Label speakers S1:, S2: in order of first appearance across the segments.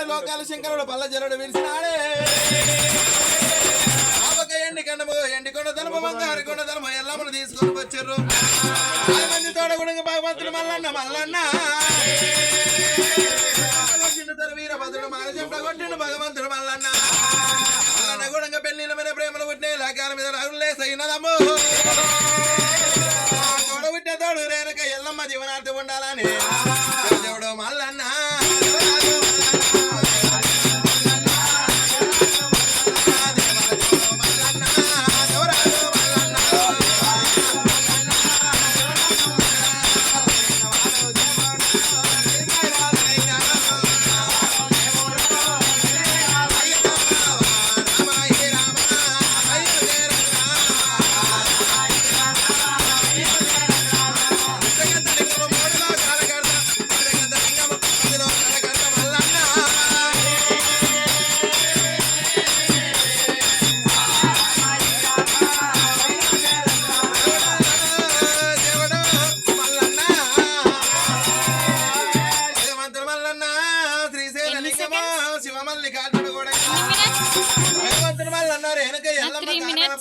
S1: లోపల లోకాల శంకరుడు పల్ల జరుడు విరిసినాడే. ఎండి కండము ఎండి కొండ తలుపు బంగారు కొండ తలుపు ఎల్లమ్మను తీసుకొని వచ్చారు. ఆరు మంది తోడగుడంగా భగవంతుడు మల్లన్న మల్లన్న. వీరభద్రుడు మానచెంట కొట్టిండు భగవంతుడు మల్లన్న. మల్లన్న గుడంగ పెళ్ళిల మీద ప్రేమలు పుట్టిన లాకాల మీద రాగులే సైనదమ్ము తోడ పుట్టిన తోడు రేనక ఎల్లమ్మ జీవనార్థం ఉండాలని. దేవుడు మల్లన్న.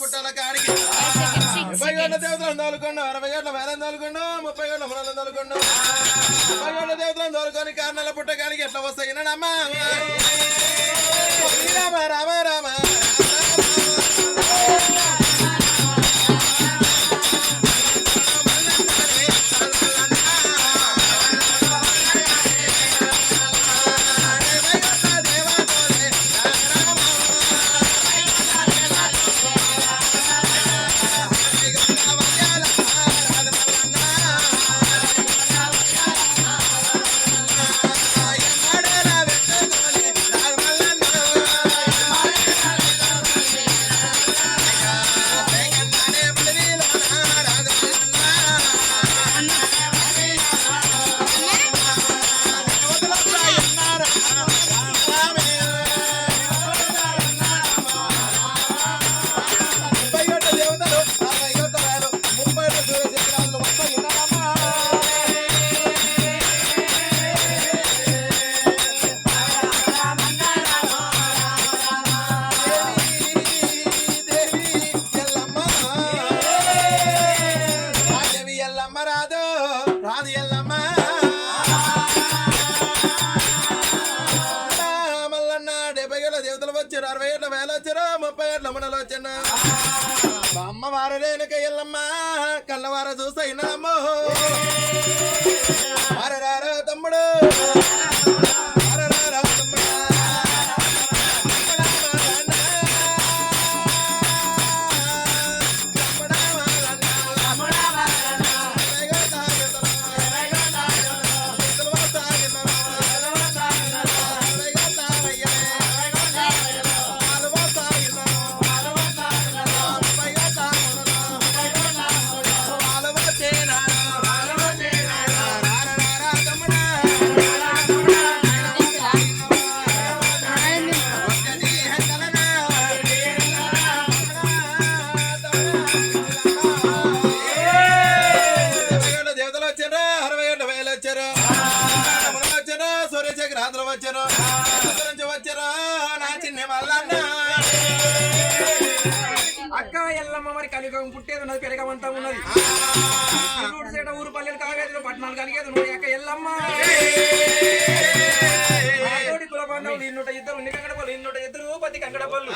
S1: పుట్టాల కాడికి. ముప్పై
S2: seconds.
S1: దేవతలను తోలుకోండు అరవై ఏళ్ళ వేలం తోలుకోండు ముప్పై ఏళ్ళ మునలను తోలుకోండు. ముప్పై ఏళ్ళ దేవతలను తోలుకొని కారణాల పుట్టకానికి ఎట్లా వస్తాయి? వినడమ్మా రామ రామ. అరవై ఏళ్ళ వేల వచ్చారు ముప్పై ఏళ్ళ మునలు వచ్చాను. అమ్మ వారలేనక ఎల్లమ్మ కళ్ళవార చూసా ఇన్నదమ్మో
S3: ఎల్లమ్మ మరి కలియుగం పుట్టేది ఉన్నది పెరగమంతా ఉన్నది. నూటి సేట ఊరు పల్లెలు కాగేది పట్టణాలు కలిగేది నువ్వు యొక్క ఎల్లమ్మ. నాతోటి కుల బాంధవులు ఇన్నుట ఇద్దరు ఉన్ని కంకడపల్లు ఇన్నుట ఇద్దరు పది కంకడపల్లు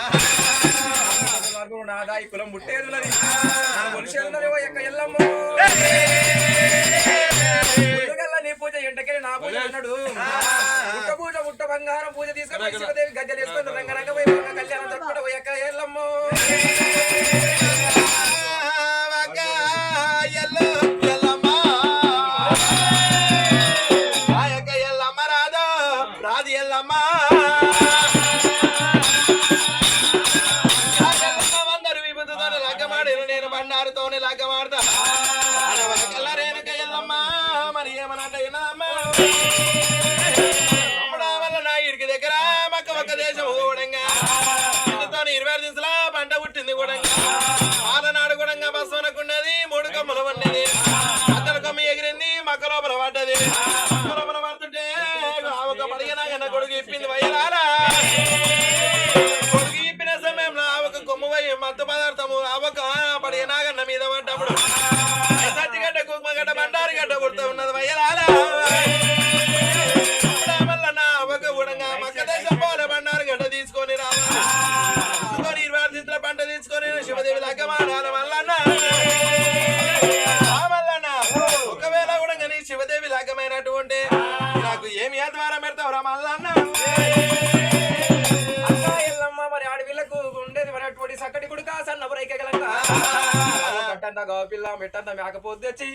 S3: మార్గం నాదా ఈ కులం పుట్టేది ఉన్నది. నా మనిషి ఓ ఎల్లమ్మ. నీ పూజ ఎంటకెళ్ళి నా పూజ అన్నాడు. ముట్ట పూజ ముట్ట బంగారం పూజ తీసుకొని శివదేవి గద్దెలు వేసుకొని రంగ పోయి కళ్యాణం జరుపుకుంటూ ఎక్క ఎల్లమ్మో. వచ్చి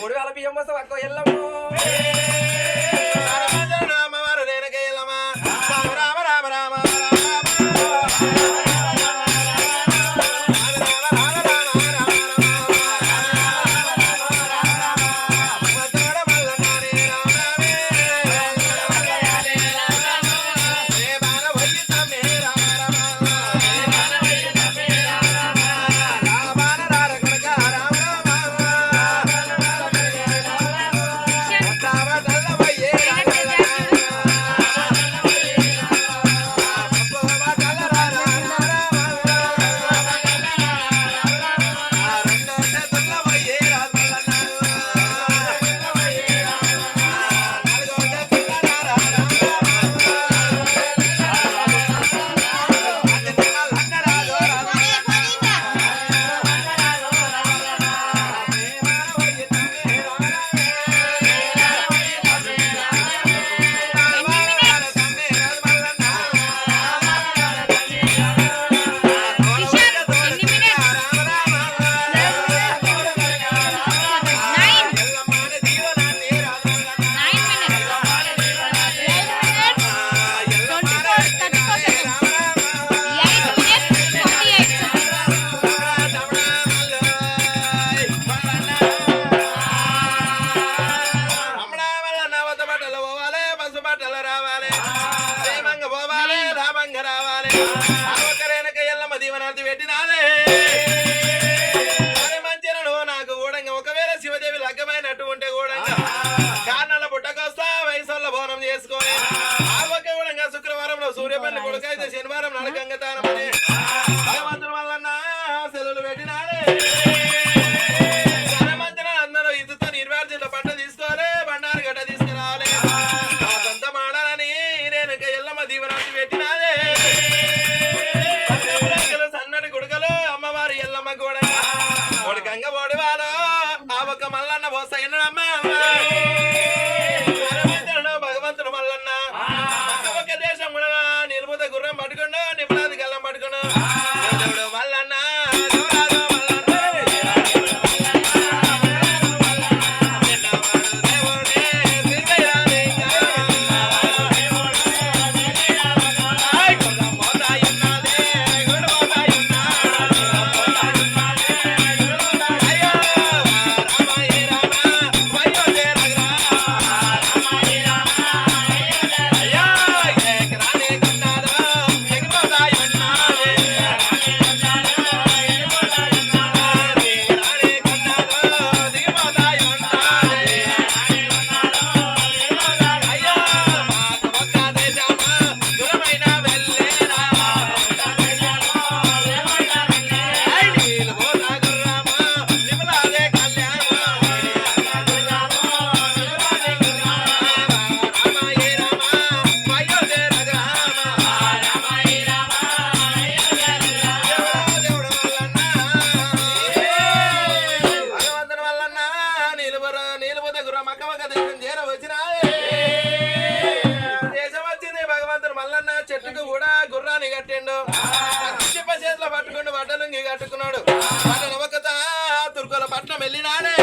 S3: మూడు
S1: వేల బియ్యం కోసం అక్క ఎల్లమ్మ.
S3: కట్టుకున్నాడు నవ్వకత తుర్కోల పట్నం వెళ్ళినాడే.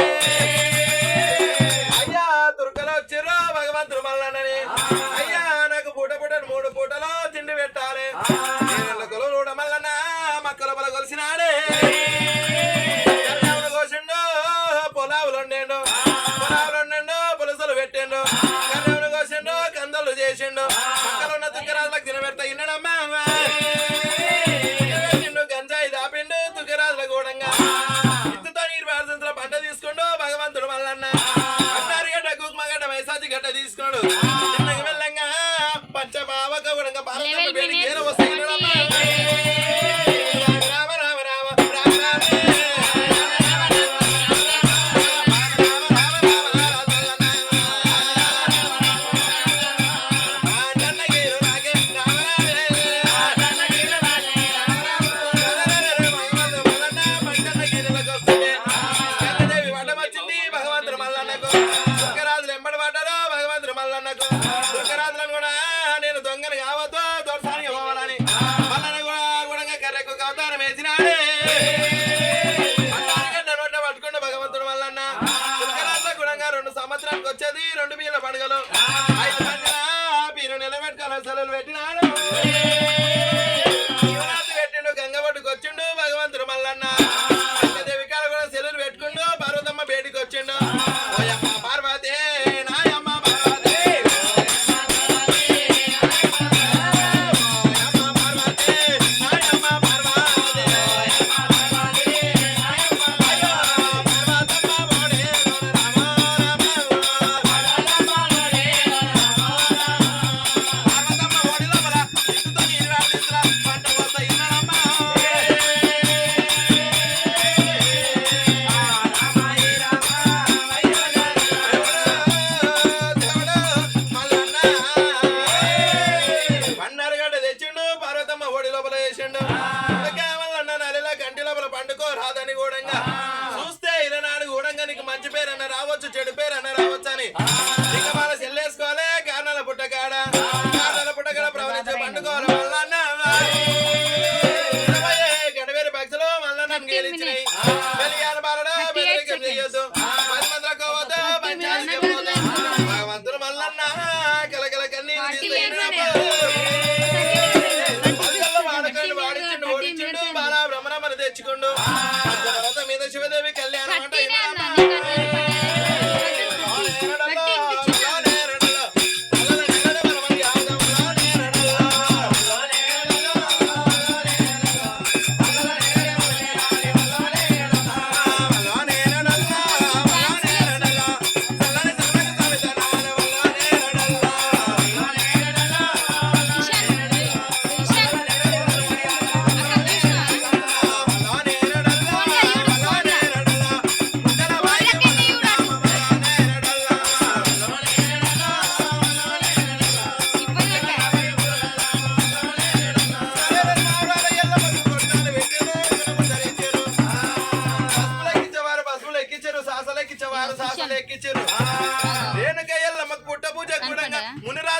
S3: అయ్యా తుర్కల వచ్చారు భగవంతుడు మళ్ళానని అయ్యా నాకు పూట పూట మూడు పూటలో తిండి పెట్టాలి. కొలు మల్లన్న మక్కల బల కొలిసినాడే.
S1: అవతారం వేసినాడే. నోట పట్టుకున్న భగవంతుడు వల్లన్న. గుణంగా రెండు సంవత్సరానికి వచ్చేది రెండు మీల పండుగలు. முன்னுரா